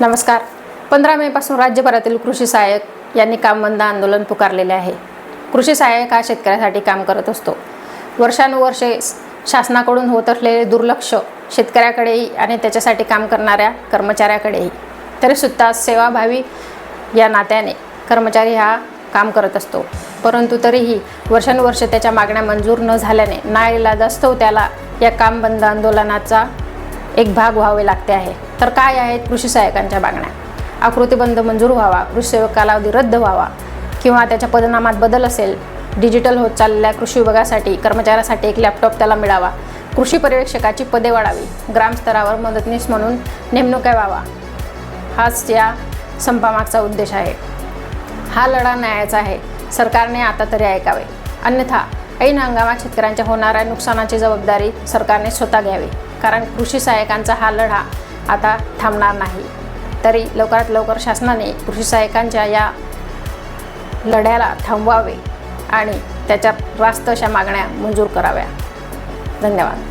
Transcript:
नमस्कार. पंधरा मेपासून राज्यभरातील कृषी सहाय्यक यांनी काम बंद आंदोलन पुकारलेले आहे. कृषी सहाय्यक हा शेतकऱ्यासाठी काम करत असतो. वर्षानुवर्षे शासनाकडून होत असलेले दुर्लक्ष शेतकऱ्याकडेही आणि त्याच्यासाठी काम करणाऱ्या कर्मचाऱ्याकडेही. तरीसुद्धा सेवाभावी या नात्याने कर्मचारी हा काम करत असतो. परंतु तरीही वर्षानुवर्षे त्याच्या मागण्या मंजूर न झाल्याने नाईलाजास्तव त्याला या काम बंद आंदोलनाचा एक भाग व्हावे लागते आहे. तर काय आहेत कृषी सहाय्यकांच्या मागण्या आकृतीबंध मंजूर व्हावा कृषी सेवक कालावधी रद्द व्हावा किंवा त्याच्या पदनामात बदल असेल डिजिटल होत चाललेल्या कृषी विभागासाठी कर्मचाऱ्यासाठी एक लॅपटॉप त्याला मिळावा. कृषी पर्यवेक्षकाची पदे वाढावी. ग्रामस्तरावर मदतनीस म्हणून नेमणुका व्हावा. हाच या संपामागचा उद्देश आहे. हा लढा न्यायाचा आहे. सरकारने आता तरी ऐकावे. अन्यथा ऐन हंगामात शेतकऱ्यांच्या होणाऱ्या नुकसानाची जबाबदारी सरकारने स्वतः घ्यावी. कारण कृषी सहाय्यकांचा हा लढा आता थांबणार नाही. तरी लवकरात लवकर शासनाने कृषी सहाय्यकांच्या या लढ्याला थांबवावे आणि त्याच्यात रास्त अशा मागण्या मंजूर कराव्या. धन्यवाद.